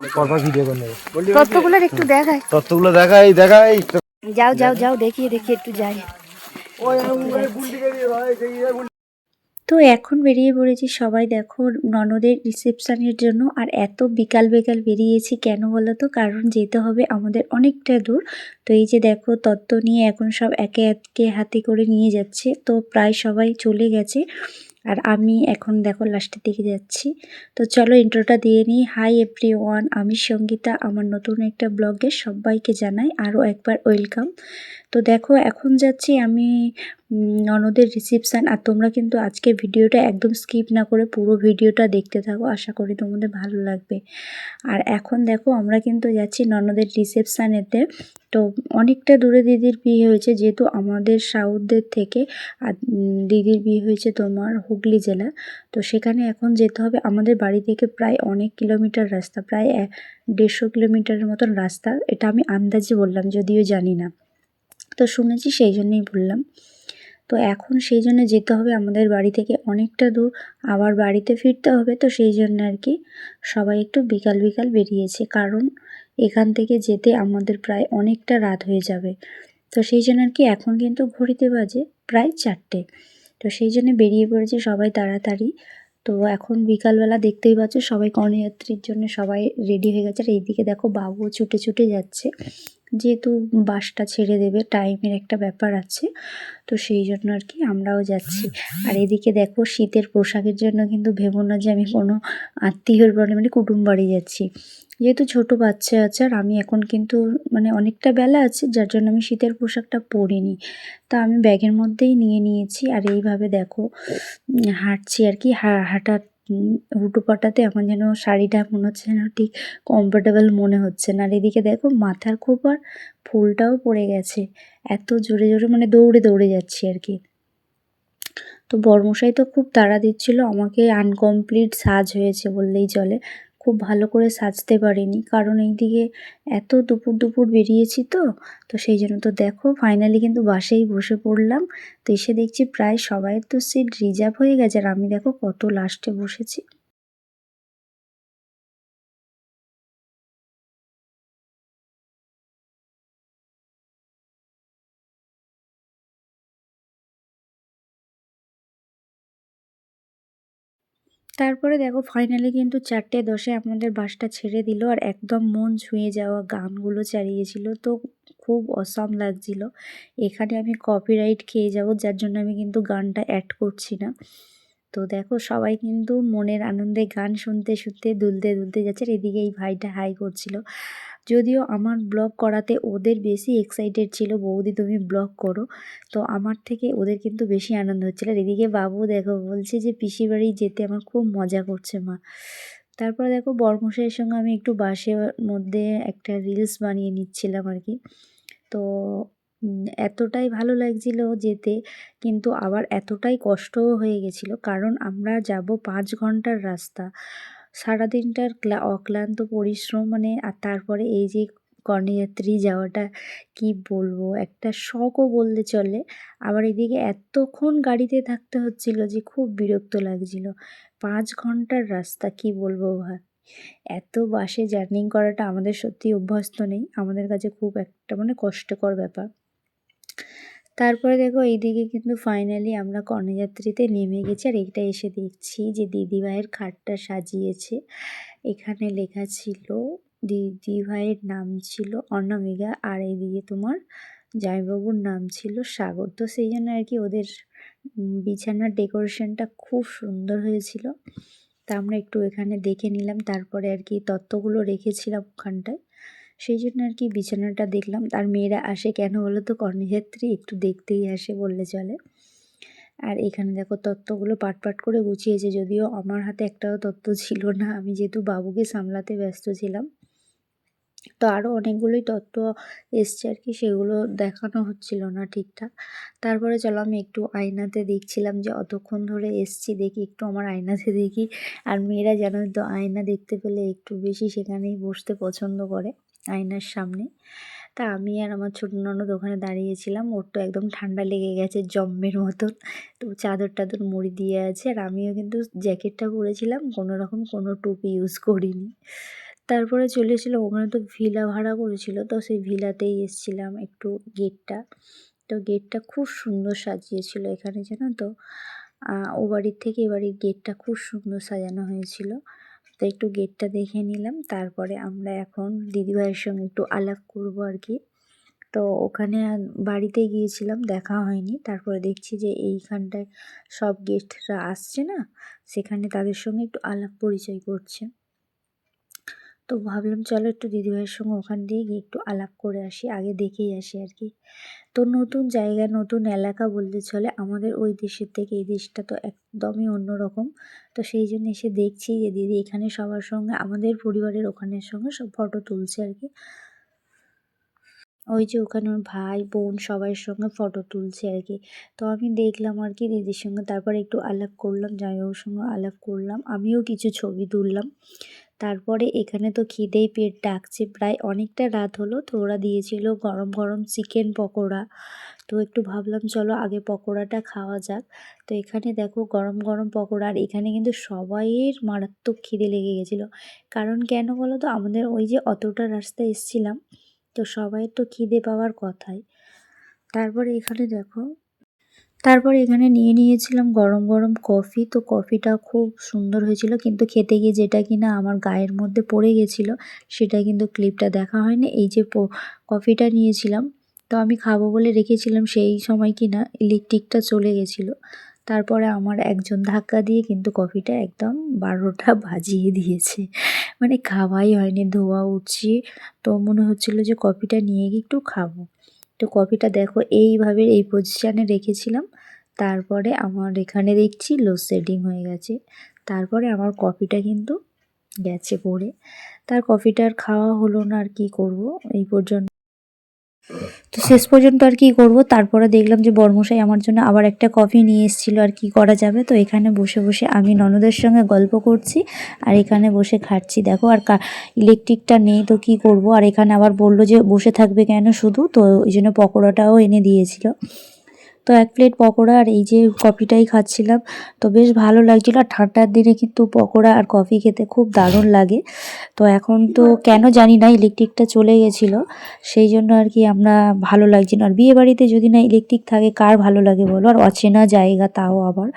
পরপর ভিডিও করে নেবে। তত্ত্বগুলো একটু দেখায় তত্ত্বগুলো দেখাই দেখাই। যাও যাও যাও দেখিয়ে দেখিয়ে একটু যাই। তো এখন বেরিয়ে পড়েছি সবাই দেখো ননদের রিসেপশনের জন্য আর এত বিকাল বিকাল বেরিয়েছি কেন বলো তো? কারণ যেতে হবে আমাদের অনেকটা দূর। তো এই যে দেখো তত্ত্ব নিয়ে এখন সব একে একে হাতে করে নিয়ে যাচ্ছে। তো প্রায় সবাই চলে গেছে। আর আমি এখন দেখো লাস্টের দিকে যাচ্ছি। তো চলো ইন্ট্রোটা দিয়ে নিই। হাই এভরি ওয়ান আমি সঙ্গীতা। আমার নতুন একটা ব্লগে সবাইকে জানাই আরও একবার ওয়েলকাম তো দেখো এখন যাচ্ছি আমি ননদের রিসেপশান আর তোমরা কিন্তু আজকে ভিডিওটা একদম স্কিপ না করে পুরো ভিডিওটা দেখতে থাকো। আশা করি তোমাদের ভালো লাগবে। আর এখন দেখো আমরা কিন্তু যাচ্ছি ননদের রিসেপশানেতে তো অনেকটা দূরে দিদির বিয়ে হয়েছে, যেহেতু আমাদের সাউথদের থেকে, আর দিদির বিয়ে হয়েছে তোমার হুগলি জেলা। তো সেখানে এখন যেতে হবে। আমাদের বাড়ি থেকে প্রায় অনেক কিলোমিটার রাস্তা, প্রায় দেড়শো কিলোমিটারের মতন রাস্তা। এটা আমি আন্দাজে বললাম, যদিও জানি না। তো শুনেছি সেই জন্যই বললাম। তো এখন সেই জন্য যেতে হবে। আমাদের বাড়ি থেকে অনেকটা দূর। আবার বাড়িতে ফিরতে হবে, তো সেই জন্য আর কি সবাই একটু বিকাল বিকাল বেরিয়েছে। কারণ এখান থেকে যেতে আমাদের প্রায় অনেকটা রাত হয়ে যাবে। তো সেই জন্য আর কি এখন কিন্তু ঘড়িতে বাজে প্রায় চারটে। তো সেই জন্য বেরিয়ে পড়েছে সবাই তাড়াতাড়ি। তো এখন বিকালবেলা দেখতেই পাচ্ছ সবাই কর্ণযাত্রীর জন্য সবাই রেডি হয়ে গেছে। আর এইদিকে দেখো বাবুও ছুটে ছুটে যাচ্ছে। যেহেতু বাসটা ছেড়ে দেবে টাইমের একটা ব্যাপার আছে। তো সেই জন্য আর কি আমরাও যাচ্ছি। আর এদিকে দেখো শীতের পোশাকের জন্য কিন্তু ভেবো না যে আমি কোনো আত্মীয়র বাড়ি মানে কুটুম বাড়ি যাচ্ছি। যেহেতু ছোট বাচ্চা আছে আর আমি এখন কিন্তু মানে অনেকটা বেলা আছে, যার জন্য আমি শীতের পোশাকটা পরিনি। তা আমি ব্যাগের মধ্যেই নিয়ে নিয়েছি আর এইভাবে দেখো হাঁটছি আর কি। হুটো পাটাতে আমার যেন শাড়িটা মনে হচ্ছে যেন ঠিক কমফোর্টেবল মনে হচ্ছে না। আর এদিকে দেখো মাথার খোপার ফুলটাও পড়ে গেছে। এত জোরে জোরে মানে দৌড়ে দৌড়ে যাচ্ছি আর কি। তো বর্মশাই তো খুব তাড়া দিচ্ছিল, আমাকে আনকমপ্লিট সাজ হয়েছে বললেই চলে। খুব ভালো করে সাজতে পারিনি। কারণ এইদিকে এত দুপুর দুপুর বেরিয়েছি তো তো সেই জন্য তো দেখো ফাইনালি কিন্তু বাসেই বসে পড়লাম। তো এসে দেখছি প্রায় সবাইয়ের তো সিট রিজার্ভ হয়ে গেছে। আর আমি দেখো কত লাস্টে বসেছি। তারপরে দেখো ফাইনালি কিন্তু চারটে দশে আমাদের বাসটা ছেড়ে দিল আর একদম মন ছুঁয়ে যাওয়া গানগুলো চালিয়েছিল। তো খুব অসম লাগছিল। এখানে আমি কপিরাইট খেয়ে যাব, যার জন্য আমি কিন্তু গানটা অ্যাড করছি না। তো দেখো সবাই কিন্তু মনের আনন্দে গান শুনতে শুনতে দুলতে দুলতে যাচ্ছে এদিকে এই ভাইটা হাই করছিল। যদিও আমার ব্লগ করাতে ওদের বেশি এক্সাইটেড ছিল, বৌদি তুমি ব্লগ করো। তো আমার থেকে ওদের কিন্তু বেশি আনন্দ হচ্ছিল। এদিকে বাবু দেখো, বলছে যে পিসি বাড়ি যেতে আমার খুব মজা করছে মা। তারপর দেখো বরমশাইয়ের সঙ্গে আমি একটু বাসের মধ্যে একটা রিলস বানিয়ে নিচ্ছিলাম আর কি। তো এতটাই ভালো লাগছিল যেতে, কিন্তু আবার এতটাই কষ্টও হয়ে গেছিল। কারণ আমরা যাব পাঁচ ঘণ্টার রাস্তা। সারাদিনটার ক্লা, অক্লান্ত পরিশ্রম মানে আর তারপরে এই যে কর্ণযাত্রী যাওয়াটা কি বলব? একটা শখও বলতে চলে। আবার এদিকে এতক্ষণ গাড়িতে থাকতে হচ্ছিল যে খুব বিরক্ত লাগছিল। পাঁচ ঘণ্টার রাস্তা, কি বলব ভাই? এত বাসে জার্নি করাটা আমাদের সত্যি অভ্যস্ত নেই। আমাদের কাছে খুব একটা মানে কষ্টকর ব্যাপার। তারপরে দেখো এইদিকে কিন্তু ফাইনালি আমরা কর্ণযাত্রীতে নেমে গেছি আর এইটা এসে দেখছি যে দিদিভাইয়ের খাটটা সাজিয়েছে। এখানে লেখা ছিল দিদিভাইয়ের নাম ছিল অনামিকা আর এইদিকে তোমার জামাইবাবুর নাম ছিল সাগর। তো সেই জন্য আর কি ওদের বিছানার ডেকোরেশনটা খুব সুন্দর হয়েছিল। তা আমরা একটু এখানে দেখে নিলাম, তারপরে আর কি তত্ত্বগুলো রেখেছিলাম ওখানটায়। সেই জন্য আর কি বিছানাটা দেখলাম। আর মেয়েরা আসে, কেন বলো তো কর্ণযাত্রী একটু দেখতেই আসে, বললে চলে। আর এখানে দেখো তত্ত্বগুলো পাট পাট করে গুছিয়েছে, যদিও আমার হাতে একটাও তত্ত্ব ছিল না। আমি যেহেতু বাবুকে সামলাতে ব্যস্ত ছিলাম, তো আরও অনেকগুলোই তত্ত্ব এসছে আর কি, সেগুলো দেখানো হচ্ছিল না ঠিকঠাক। তারপরে চলো আমি একটু আয়নাতে দেখছিলাম যে অতক্ষণ ধরে এসছি, দেখি একটু আমার আয়নাতে দেখি। আর মেয়েরা জানোই তো আয়না দেখতে পেলে একটু বেশি সেখানেই বসতে পছন্দ করে। আয়নার সামনে। তা আমি আর আমার ছোটো ননদ ওখানে দাঁড়িয়েছিলাম। ওর তো একদম ঠান্ডা লেগে গেছে জম্মের মতন। তো চাদর টাদর মুড়ি দিয়ে আছে। আর আমিও কিন্তু জ্যাকেটটা পরেছিলাম। কোনো রকম কোনো টুপি ইউজ করিনি। তারপরে চলে এসেছিলাম ওখানে তো ভিলা ভাড়া করেছিল। তো সেই ভিলাতেই এসেছিলাম একটু গেটটা। তো গেটটা খুব সুন্দর সাজিয়েছিল এখানে, জানো তো? ও বাড়ির থেকে এ বাড়ির গেটটা খুব সুন্দর সাজানো হয়েছিল। তো একটু গেটটা দেখে নিলাম। তারপরে আমরা এখন দিদিভাইয়ের সঙ্গে একটু আলাপ করব আর কি। তো ওখানে বাড়িতে গিয়েছিলাম, দেখা হয়নি। তারপরে দেখছি যে এইখানটায় সব গেস্টরা আসছে না। সেখানে তাদের সঙ্গে একটু আলাপ পরিচয় করছে। তো ভাবলাম, চলো একটু দিদিভাইয়ের সঙ্গে ওখান দিয়ে গিয়ে একটু আলাপ করে আসি, আগে দেখেই আসি আর কি। তো নতুন জায়গা, নতুন এলাকা বলতে চলে, আমাদের ওই দেশের থেকে এই দেশটা তো একদমই অন্যরকম তো সেই জন্য এসে দেখছি যে দিদি এখানে সবার সঙ্গে, আমাদের পরিবারের ওখানের সঙ্গে সব ফটো তুলছে আর কি। ওই যে ওখানে ওর ভাই, বোন সবার সঙ্গে ফটো তুলছে আর কি। তো আমি দেখলাম আর কি দিদির সঙ্গে, তারপরে একটু আলাপ করলাম জামাইবাবুর সঙ্গে আলাপ করলাম, আমিও কিছু ছবি তুললাম। তারপরে এখানে তো খিদেই পেট ডাকছে। প্রায় অনেকটা রাত হলো, তো ওরা দিয়েছিল গরম গরম চিকেন পকোড়া। তো একটু ভাবলাম, চলো আগে পকোড়াটা খাওয়া যাক। তো এখানে দেখো গরম গরম পকোড়া, আর এখানে কিন্তু সবাইয়ের মারাত্মক খিদে লেগে গেছিল। কারণ কেন বলো তো, আমাদের ওই যে অতটা রাস্তা এসছিলাম, তো সবাইয়ের তো খিদে পাওয়ার কথাই। তারপরে এখানে দেখো তারপরে এখানে নিয়ে নিয়েছিলাম গরম গরম কফি। তো কফিটা খুব সুন্দর হয়েছিল। কিন্তু খেতে গিয়ে যেটা কিনা আমার গায়ের মধ্যে পড়ে গেছিল, সেটা কিন্তু ক্লিপটা দেখা হয়নি। এই যে কফিটা নিয়েছিলাম, তো আমি খাব বলে রেখেছিলাম, সেই সময় কিনা ইলেকট্রিকটা চলে গেছিল। তারপরে আমার একজন ধাক্কা দিয়ে কিন্তু কফিটা একদম বারোটা বাজিয়ে দিয়েছে। মানে খাওয়াই হয়নি, ধোয়া উঠছি। তো মনে হচ্ছিল যে কফিটা নিয়ে গিয়ে একটু খাব। তো কপিটা দেখো, এইভাবে এই পজিশানে রেখেছিলাম। তারপরে আমার এখানে দেখছি লো লোডশেডিং হয়ে গেছে। তারপরে আমার কপিটা কিন্তু গেছে পড়ে। তার কফিটা আর খাওয়া হলো না আর কি করব, এই পর্যন্ত। তো শেষ পর্যন্ত আর কি করব। তারপরে দেখলাম যে বর্মশাই আমার জন্য আবার একটা কফি নিয়ে এসেছিল, আর কি করা যাবে? তো এখানে বসে বসে আমি ননদের সঙ্গে গল্প করছি, আর এখানে বসে খাচ্ছি দেখো আর ইলেকট্রিকটা নেই তো কি করব? আর এখানে আবার বলল যে বসে থাকবে কেন শুধু? তো ওই জন্য পকোড়াটাও এনে দিয়েছিল। তো এক প্লেট পকোড়া আর এই যে কফিটাই খাচ্ছিলাম, তো বেশ ভালো লাগছিল। আর ঠান্ডার দিনে কিন্তু পকোড়া আর কফি খেতে খুব দারুণ লাগে। তো এখন তো কেন জানি না ইলেকট্রিকটা চলে গেছিল, সেই জন্য আর কি আমরা ভালো লাগছে না। আর বিয়ে বাড়িতে যদি না ইলেকট্রিক থাকে, কার ভালো লাগে বলো? আর অচেনা জায়গা তাও আবার।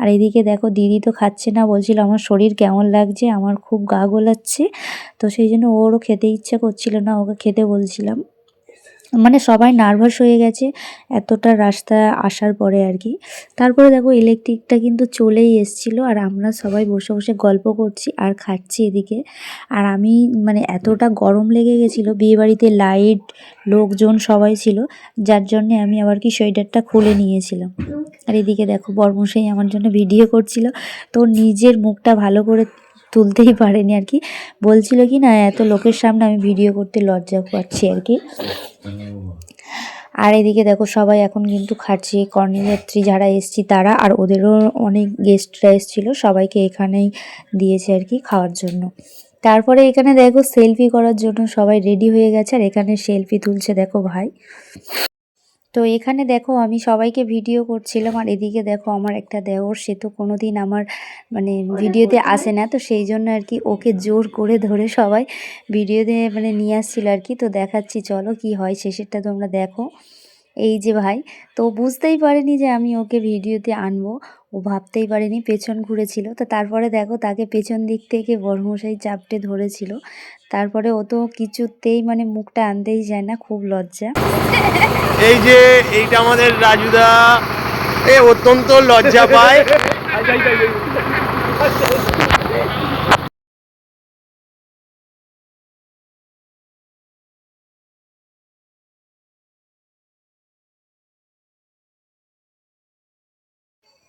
আর এদিকে দেখো দিদি তো খাচ্ছে না, বলছিল আমার শরীর কেমন লাগছে, আমার খুব গা গোলাচ্ছে, তো সেই জন্য ওরও খেতে ইচ্ছা করছিল না, ওকে খেতে বলছিলাম। মানে সবাই নার্ভাস হয়ে গেছে, এতটা রাস্তা আসার পরে আর কি। তারপরে দেখো ইলেকট্রিকটা কিন্তু চলেই এসছিলো আর আমরা সবাই বসে বসে গল্প করছি আর খাচ্ছি এদিকে। আর আমি মানে এতটা গরম লেগে গেছিল, বিয়েবাড়িতে লাইট লোকজন সবাই ছিল, যার জন্যে আমি আবার কি সোয়েটারটা খুলে নিয়েছিলাম। আর এদিকে দেখো বর্মশাই আমার জন্য ভিডিও করছিল। তো নিজের মুখটা ভালো করে তুলতেই পারেনি আর কি। বলছিল কি না, এত লোকের সামনে আমি ভিডিও করতে লজ্জা পাচ্ছি আর কি। আর এদিকে দেখো সবাই এখন কিন্তু খাচ্ছে। কর্ণযাত্রী যারা এসছি তারা, আর ওদেরও অনেক গেস্টরা এসেছিল, সবাইকে এখানেই দিয়েছে আর কি খাওয়ার জন্য। তারপরে এখানে দেখো সেলফি করার জন্য সবাই রেডি হয়ে গেছে, আর এখানে সেলফি তুলছে দেখো ভাই। তো এখানে দেখো আমি সবাইকে ভিডিও করছিলাম আর এদিকে দেখো আমার একটা দেওর সে তো কোনো দিন আমার মানে ভিডিওতে আসে না তো সেই জন্য আর কি ওকে জোর করে ধরে সবাই ভিডিওতে মানে নিয়ে আসছিল আর কি। তো দেখাচ্ছি চলো কি হয় শেষেরটা তোমরা দেখো। এই যে ভাই তো বুঝতেই পারেনি যে আমি ওকে ভিডিওতে আনব। ও ভাবতেই পারেনি পেছন ঘুরেছিল। তো তারপরে দেখো তাকে পেছন দিক থেকে বর্মশাই চাপটে ধরেছিল। তারপরে ও তো কিছুতেই মানে মুখটা আনতেই যায় না খুব লজ্জা। এই যে এইটা আমাদের রাজুদা এ অত্যন্ত লজ্জা পায়।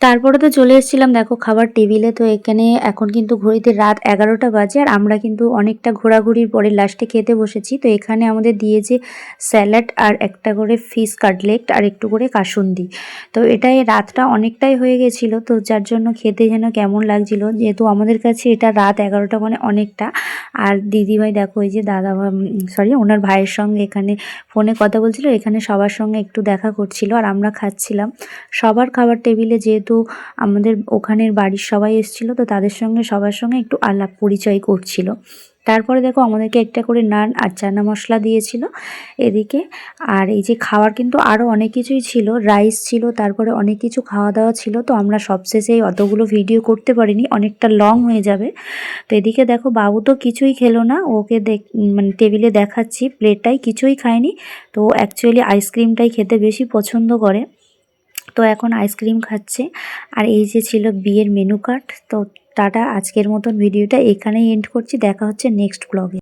তারপরে তো চলে এসেছিলাম, দেখো খাবার টেবিলে, তো এখানে এখন কিন্তু ঘড়িতে রাত এগারোটা বাজে, আর আমরা কিন্তু অনেকটা ঘোরাঘুরির পরে লাস্টে খেতে বসেছি। তো এখানে আমাদের দিয়েছে স্যালাড আর একটা করে ফিশ কাটলেট আর একটু করে কাসুন্দি। তো এটাই রাতটা অনেকটাই হয়ে গেছিল, তো যার জন্য খেতে যেন কেমন লাগছিল, যেহেতু আমাদের কাছে এটা রাত এগারোটা মানে অনেকটা। আর দিদিভাই দেখো, ওই যে দাদা সরি ওনার ভাইয়ের সঙ্গে এখানে ফোনে কথা বলছিল, এখানে সবার সঙ্গে একটু দেখা করছিল, আর আমরা খাচ্ছিলাম। সবার খাবার টেবিলে যেহেতু আমাদের ওখানের বাড়ির সবাই এসেছিল, তো তাদের সঙ্গে, সবার সঙ্গে একটু আলাপ পরিচয় করছিল। তারপরে দেখো আমাদেরকে একটা করে নান আর চানা মশলা দিয়েছিল এদিকে। আর এই যে খাওয়ার কিন্তু আরও অনেক কিছুই ছিল, রাইস ছিল, তারপরে অনেক কিছু খাওয়া দাওয়া ছিল, তো আমরা সবশেষে এই অতগুলো ভিডিও করতে পারিনি, অনেকটা লং হয়ে যাবে। তো এদিকে দেখো বাবু তো কিছুই খেলো না, ওকে দেখ মানে টেবিলে দেখাচ্ছি প্লেটটাই কিছুই খায়নি, তো অ্যাকচুয়ালি আইসক্রিমটাই খেতে বেশি পছন্দ করে। তো এখন আইসক্রিম খাচ্ছে। আর এই যে ছিল বিয়ের মেনু কার্ড, তো টাটা আজকের মতন ভিডিওটা এখানেই এন্ড করছি। দেখা হচ্ছে নেক্সট ব্লগে